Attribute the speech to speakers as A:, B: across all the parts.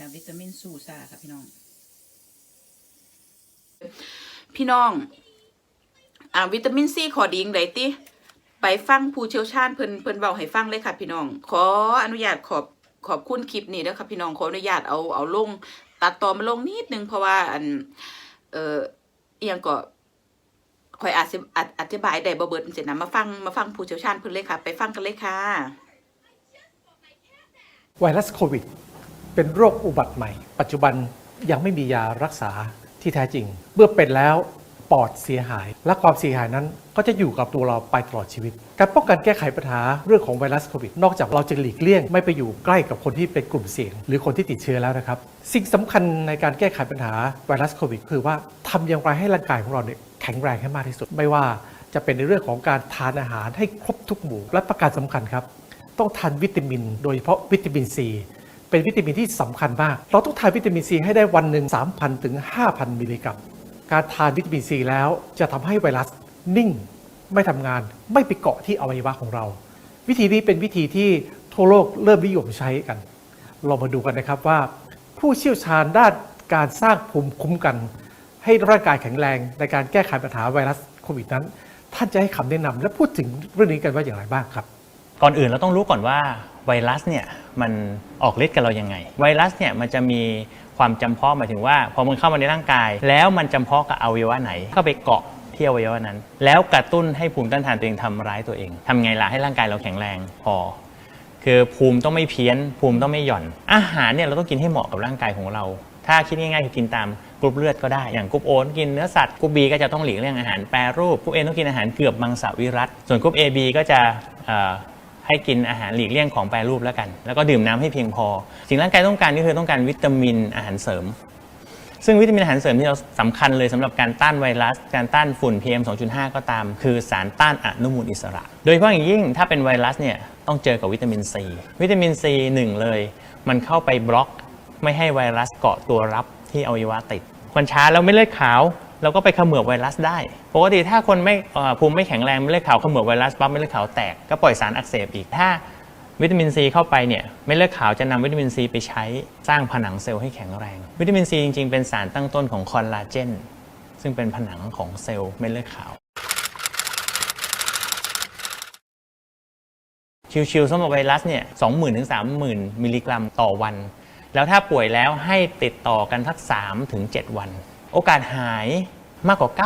A: นี่ค่ะวิตามินซูซ่าค่ะพี่น้อง พี่น้อง อ่าวิตามินซีขอดีจั่งใดติไปฟังผู้เชี่ยวชาญเพิ่นเพิ่นเว้าให้ฟังเลยค่ะ พี่น้อง ขออนุญาตขอบขอบคุณคลิปนี้เด้อค่ะพี่น้องขออนุญาตเอาเอาลง ตัดต่อมาลงนิดนึงเพราะว่าอัน เอ่อเอียงก็คอยอาจสิออธิบายได้บ่เบิดจังซี่นะมาฟังมาฟังผู้เชี่ยวชาญเพิ่นเลยค่ะ ไปฟังกันเลยค่ะ
B: ไวรัสโควิด เป็นโรคอุบัติใหม่ ปัจจุบันยังไม่มียารักษาที่แท้จริง เมื่อเป็นแล้วปอดเสียหาย และความเสียหายนั้นก็จะอยู่กับตัวเราไปตลอดชีวิต การป้องกันแก้ไขปัญหาเรื่องของไวรัสโควิด นอกจากเราจะหลีกเลี่ยง ไม่ไปอยู่ใกล้กับคนที่เป็นกลุ่มเสี่ยง หรือคนที่ติดเชื้อแล้วนะครับ สิ่งสำคัญในการแก้ไขปัญหาไวรัสโควิด คือว่าทำอย่างไรให้ร่างกายของเราเนี่ยแข็งแรงให้มากที่สุด ไม่ว่าจะเป็นในเรื่องของการทานอาหารให้ครบทุกหมู่ และประการสำคัญครับ ต้องทานวิตามิน โดยเฉพาะวิตามินซี เป็นวิตามินที่สำคัญมาก เราต้องทานวิตามินซีให้ได้วันหนึ่ง3,000 ถึง 5,000 มิลลิกรัม การทานวิตามินซีแล้วจะทำให้ไวรัสนิ่ง ไม่ทำงาน ไม่ไปเกาะที่อวัยวะของเรา วิธีนี้เป็นวิธีที่ทั่วโลกเริ่มนิยมใช้กัน เรามาดูกันนะครับว่า ผู้เชี่ยวชาญด้านการสร้างภูมิคุ้มกัน ให้ร่างกายแข็งแรงในการแก้ไขปัญหาไวรัสโควิดนั้น ท่านจะให้คำแนะนำและพูดถึงเรื่องนี้กันว่าอย่างไรบ้างครับ
C: ก่อนอื่นเราต้องรู้ก่อนว่า ไวรัสเนี่ยมันออกฤทธิ์กับเรายังไง ไวรัสเนี่ยมันจะมีความจำเพาะหมายถึงว่า พอมันเข้ามาในร่างกาย แล้วมันจำเพาะกับอวัยวะไหนก็ไปเกาะที่อวัยวะนั้น แล้วกระตุ้นให้ภูมิต้านทานตัวเองทำร้ายตัวเองทำไงล่ะให้ร่างกายเราแข็งแรงพอคือภูมิต้องไม่เพี้ยน ภูมิต้องไม่หย่อน อาหารเนี่ยเราต้องกินให้เหมาะกับร่างกายของเรา ถ้าคิดง่ายๆคือกินตามกรุ๊ปเลือดก็ได้ อย่างกรุ๊ปโอกินเนื้อสัตว์ กรุ๊ปบีก็จะต้องหลีกเลี่ยงอาหารแปรรูป กรุ๊ปเอต้องกินอาหารเกือบมังสวิรัต ส่วนกรุ๊ป AB ก็จะ ให้กินอาหารหลีกเลี่ยงของแปรรูปแล้วกัน แล้วก็ดื่มน้ำให้เพียงพอ สิ่งร่างกายต้องการก็คือต้องการวิตามินอาหารเสริม ซึ่งวิตามินอาหารเสริมที่เราสำคัญเลยสำหรับการต้านไวรัส การต้านฝุ่น PM 2.5 ก็ตาม คือสารต้านอนุมูลอิสระ โดยเฉพาะอย่างยิ่งถ้าเป็นไวรัสเนี่ยต้องเจอกับวิตามินซีวิตามินซีหนึ่งเลย มันเข้าไปบล็อก ไม่ให้ไวรัสเกาะตัวรับที่อวัยวะติดคนช้าแล้วไม่เลือดขาว เราก็ไปขมือบไวรัสได้ ปกติถ้าคนไม่ภูมิไม่แข็งแรงไม่เลือดขาวขมือบไวรัสปั๊บไม่เลือดขาวแตกก็ปล่อยสารอักเสบอีกถ้าวิตามินซีเข้าไปเนี่ยเม็ดเลือดขาวจะนำวิตามินซีไปใช้สร้างผนังเซลล์ให้แข็งแรง วิตามินซีจริงๆ เป็นสารตั้งต้นของคอลลาเจนซึ่งเป็นผนังของเซลล์เม็ดเลือดขาวชิวๆสำหรับไวรัสเนี่ย20,000ถึง30,000มิลลิกรัมต่อวัน แล้วถ้าป่วยแล้วให้ติดต่อกันทัก3ถึง7วัน โอกาสหายมากกว่า 90%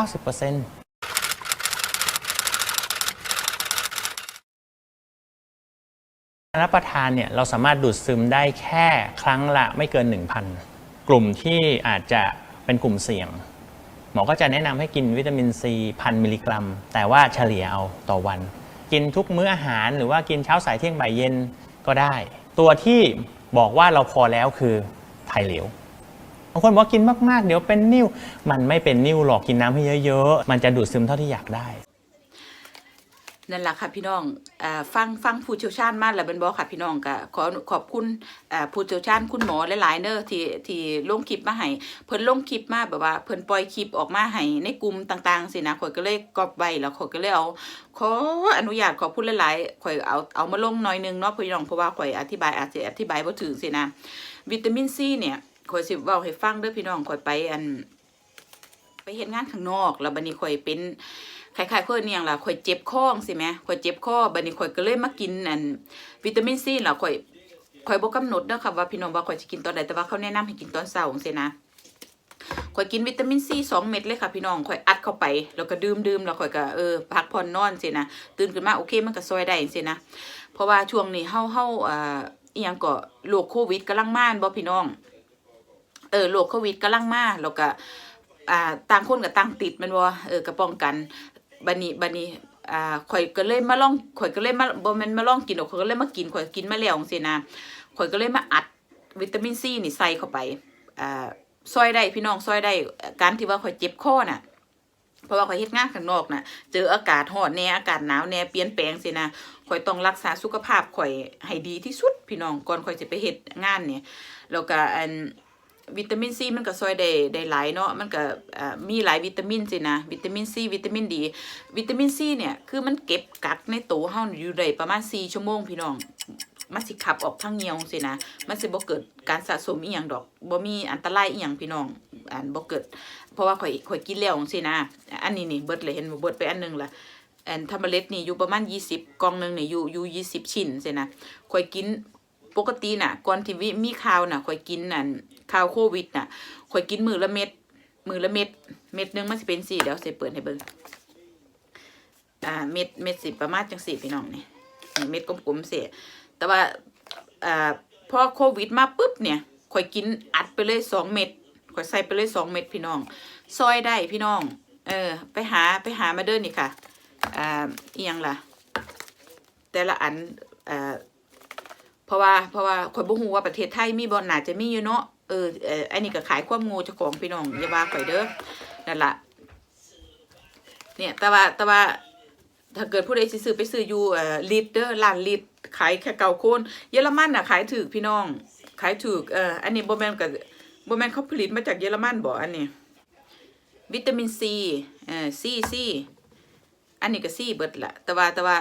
C: รับประทานเนี่ยเราสามารถดูดซึมได้แค่ครั้งละไม่เกิน 1,000 กลุ่มที่อาจจะเป็นกลุ่มเสี่ยง หมอก็จะแนะนำให้กินวิตามินซีพันมิลลิกรัม แต่ว่าเฉลี่ยเอาต่อวัน กินทุกมื้ออาหารหรือว่ากินเช้าสายเที่ยงบ่ายเย็นก็ได้ ตัวที่บอกว่าเราพอแล้วคือไถ่เหลว บางคนบอกกินมากๆ เดี๋ยวเป็นนิ่ว มันไม่เป็นนิ่วหรอกกินน้ำให้เยอะๆ มันจะดูดซึมเท่าที่อยากได้
A: นั่นแหละค่ะพี่น้องอฟังฟังผู้เชี่ยวชาญมากแล้วเป็นบอกค่ะพี่น้องก็ขอขอบคุณผู้เชี่ยวชาญคุณหมอหลายๆเนอะที่ที่ลงคลิปมาให้เพิ่นลงคลิปมาแบบว่า เพิ่นปล่อยคลิปออกมาให้ในกลุ่มต่างๆสินะข่อยก็เลยกอบไว้แล้วข่อยก็เลยเอาขออนุญาตขอพูดหลายๆข่อยเอาเอามาลงหน่อยนึงเนาะพี่น้องเพราะว่าข่อยอธิบายอาจจะอธิบายบ่ถึงสินะวิตามินซีเนี่ย ข่อยสิเว้าให้ฟังเด้อพี่น้องข่อยไปอัน ไปเฮ็ดงานข้างนอก แล้วบัดนี้ข่อยเป็นคล้ายๆเพิ่นอย่างล่ะข่อยเจ็บคองสิแมข่อยเจ็บคอบัดนี้ข่อยก็เลยมากินอัน วิตามินซีล้วข่อยข่อยบ่กำหนดเด้อค่ะว่าพี่น้องว่าข่อยสิกินตอนใดแต่ว่าเขาแนะนำให้กินตอนเช้าจังซี่นะข่อยกินวิตามินซีสองเม็ดเลยค่ะพี่น้องข่อยอัดเข้าไปแล้วก็ดื่มๆแล้วข่อยก็เออพักผ่อนนอนสินะตื่นขึ้นมาโอเคมันก็ซอยได้จังซี่นะเพราะว่าช่วงนี้เฮาเฮาอ่าอีหยังก็โรคโควิดกำลังมาบ่พี่น้อง เออโรคโควิดกำลังมาแล้วก็อ่าต่างคนกับต่างติดมันว่าเออก็ป้องกันบัดนี้บัดนี้อ่าข่อยก็เลยมาลองข่อยก็เลยมาบ่แม่นมาลองกินหรอกข่อยก็เลยมากินข่อยกินมาแล้วจังซี่นะข่อยก็เลยมาอัดวิตามินซีนี่ใส่เข้าไปอ่าซอยได้พี่น้องซอยได้การที่ว่าข่อยเจ็บคอน่ะเพราะว่าข่อยเฮ็ดงานข้างนอกน่ะ เจออากาศร้อนแน่อากาศหนาวแน่เปลี่ยนแปลงสินะข่อยต้องรักษาสุขภาพข่อยให้ดีที่สุดพี่น้องก่อนข่อยจะไปเฮ็ดงานเนี่ยแล้วก็อัน วิตามินซีมันก็ช่วยได้ได้หลายเนาะมันก็มีหลายวิตามินสินะวิตามินซีวิตามินดี วิตามินซีเนี่ยคือมันเก็บกักในตัวเฮาอยู่ได้ประมาณ4ชั่วโมงพี่น้องมันสิขับออกทางเหนียวสินะ มันสิบ่เกิดการสะสมอีหยังดอกบ่มีอันตรายอีหยังพี่น้องอันบ่เกิด เพราะว่าข่อยข่อยกินแล้วจังซี่นะ อันนี้นี่เบิดเลยเห็นบ่เบิดไปอันหนึงละอันทำเมล็ดนี่อยู่ประมาณ 20กล่องหนึงนี่อยู่อยู่20 ชิ้นสินะข่อยกิน ปกติน่ะก่อนที่วิมีข่าวน่ะข่อยกินอันข่าวโควิดน่ะข่อยกินมือละเม็ดมือละเม็ดเม็ดนึงมันสิเป็นสี่เดี๋ยวสิเปิดให้เบิ่งอ่าเม็ดเม็ดสิประมาณจังสี่พี่น้องนี่เม็ดกลมๆเสียแต่ว่าอ่าพอโควิดมาปุ๊บเนี่ยข่อยกินอัดไปเลยสองเม็ดข่อยใส่ไปเลยสองเม็ดพี่น้อง ซอยได้พี่น้อง เออ ไปหาไปหามาเดินนี่ค่ะอ่าเอียงล่ะ แต่ละอันอ่า เพราะว่าเพราะว่าข่อยบ่ฮู้ว่าประเทศไทยมีบ่น่าจะมีอยู่เนาะเออเอออันนี้ก็ขายความงูเจ้าของพี่น้องอย่าว่าข่อยเด้อนั่นล่ะเนี่ยแต่ว่าแต่ว่าถ้าเกิดผู้ใดสิซื้อไปซื้ออยู่เอ่อลิตรเด้อร้านลิตรขายแค่เก่าโคนเยอรมันน่ะขายถูกพี่น้อง ขายถูกเอ่ออันนี้บ่แม่นกับบ่แม่นเขาผลิตมาจากเยอรมันบ่อันนี้วิตามินซีเอ่อซีซีอันนี้ก็ซีเบิดละแต่ว่าแต่ว่า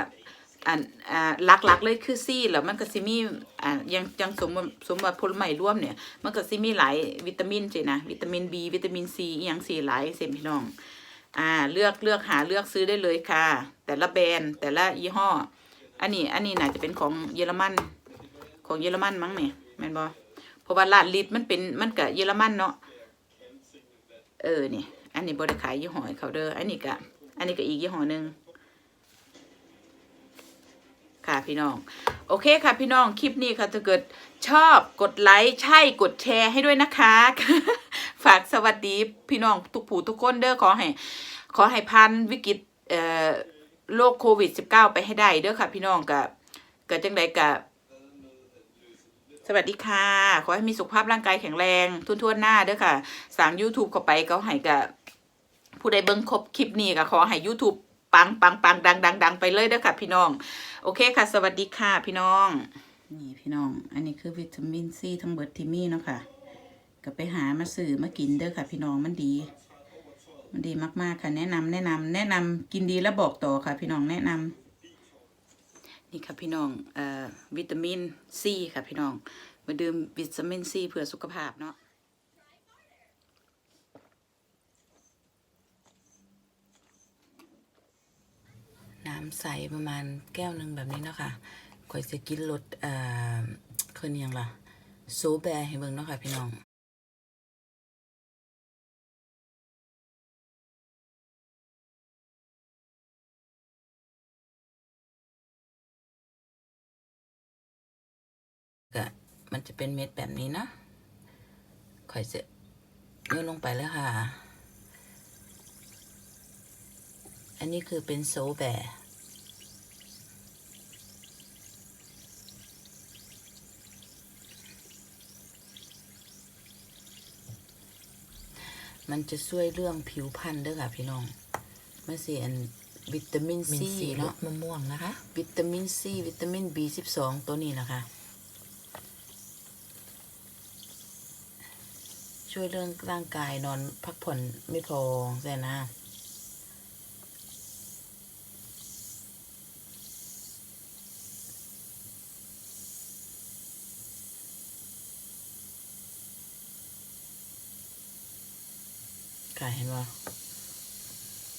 A: อันอ่าหลักๆเลยคือซี่แล้วมันก็สิมีอ่ายังจังสมมุติสมว่าผลไม้รวมเนี่ย มันก็สิมีหลายวิตามินสินะวิตามิน B วิตามิน C อียังสิหลายเส้นพี่น้อง อ่า เลือกเลือกหาเลือกซื้อได้เลยค่ะ แต่ละแบรนด์แต่ละยี่ห้อ อันนี้อันนี้น่าจะเป็นของเยอรมันของเยอรมันมั้งเนี่ยแม่นบอเพราะว่าลาดลิตมันเป็นมันกับเยอรมันเนาะเออเนี่ยอันนี้บริขายยี่ห้อเขาเด้ออันนี้กะอันนี้ก็อีกยี่ห้อหนึ่ง ค่ะพี่น้อง โอเคค่ะพี่น้องคลิปนี้ค่ะถ้าเกิดชอบกดไลค์ใช่กดแชร์ให้ด้วยนะคะ ฝากสวัสดีพี่น้องทุกผู้ทุกคนเด้อขอให้ขอให้พันวิกฤตเอ่อโรคโควิด -19 ไปให้ได้เด้อค่ะ พี่น้องกับกับจังใดกับสวัสดีค่ะ ขอให้มีสุขภาพร่างกายแข็งแรงทุ่นหน้าเด้อค่ะ สั่ง YouTube เข้าไปก็ให้กับผู้ใดเบิ่งครบคลิปนี้ก็ขอให้ YouTube ปังปังปังดังดังดังไปเลยเด้อค่ะพี่น้อง โอเคค่ะ สวัสดีค่ะพี่น้อง นี่พี่น้อง อันนี้คือวิตามินซีทั้งเบิดที่มีเนาะค่ะ ก็ไปหามาซื้อมากินเด้อค่ะ พี่น้องมันดี มันดีมากๆค่ะ แนะนำแนะนำแนะนำกินดีแล้วบอกต่อค่ะ พี่น้องแนะนำนี่ค่ะพี่น้องเอ่อวิตามินซีค่ะพี่น้องมาดื่มวิตามินซีเพื่อสุขภาพเนาะำใสประมาณแก้วหนึ่งแบบนี้เนาะค่ะข่อยจะกินรสเอ่อคนยังล่ะโซแบร์ให้เบิ่งเนาะค่ะพี่น้องก็มันจะเป็นเม็ดแบบนี้นะค่อยจะโยนลงไปแล้วค่ะ อันนี้คือเป็นโซแบร์ มันจะช่วยเรื่องผิวพรรณด้วยค่ะพี่น้องมันสิอันวิตามินซีเนาะ
D: มะม่วงนะคะ
A: วิตามินซีวิตามิน B12 ตัวนี้นะคะ ช่วยเรื่องร่างกายนอนพักผ่อนไม่พอแซ่นะ ค่ะ เห็นว่า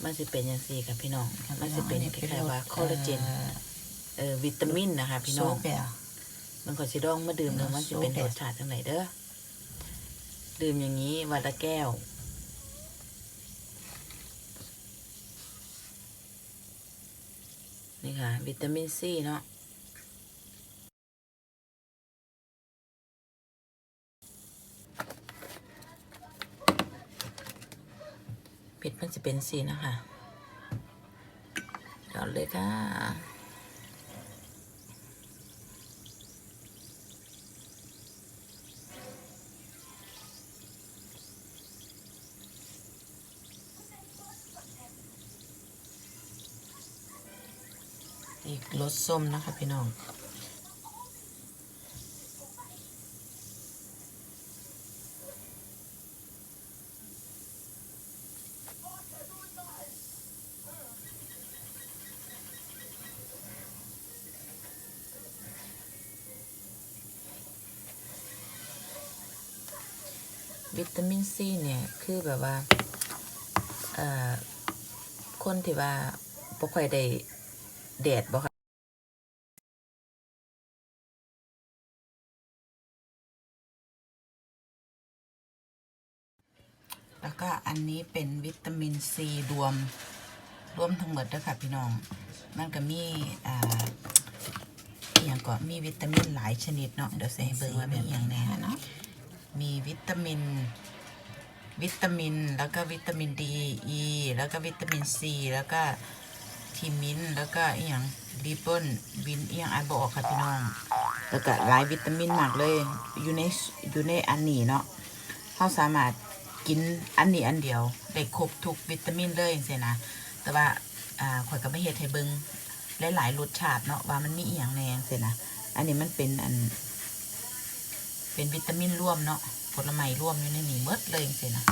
A: มันจะเป็นอย่างสี่ค่ะพี่น้องมันจะเป็นคล้ายๆว่าคอลลาเจนเออวิตามินนะคะ พี่น้อง
D: โซเปีย
A: มันก็สิดองมาดื่มแล้ว
D: เนอะ
A: มันจะเป็น
D: โซ
A: ร
D: เปีย
A: สชาติจังไหนเด้อดื่มอย่างนี้วันละแก้วนี่ค่ะ วิตามินซีเนาะ เป็นสีนะคะเอาเลยค่ะอีกรสส้มนะคะพี่น้อง
E: วิตามินซีเนี่ย คือแบบว่าเอ่อคนที่ว่าบ่ค่อยได้แดดบ่ค่ะแล้วก็อันนี้เป็นวิตามินซีรวม รวมทั้งหมดด้อค่ะพี่น้อง มันก็มีอ่าอย่างก็มีวิตามินหลายชนิดเนาะเดี๋ยวใส่เบิ่งว่ามีอย่างแน่เนาะ มีวิตามิน วิตามิน แล้วก็วิตามินดีอ e แล้วก็วิตามินซีแล้วก็ทีมินแล้วก็อีหยังรีเปิลวินอีหยังอ่านบออกค่ะพี่น้องแล้วก็หลายวิตามินมากเลยอยู่ในอยู่ในอันนี้เนาะเขาสามารถกินอันนี้อันเดียวได้ครบทุกวิตามินเลยเสียนะแต่ว่าอ่าข่อยก็ไม่เฮ็ดให้เบิงหลายๆรสชาติเนาะว่ามันมีอีหยังแน่เสียนะอันนี้มันเป็นอัน เป็นวิตามินร่วมเนาะผลไม้ร่วมอยู่ในนี้เมดเลยจังสินะ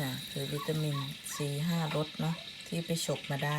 E: ค่ะ คือวิตามินซีห้ารสเนาะที่ไปฉกมาได้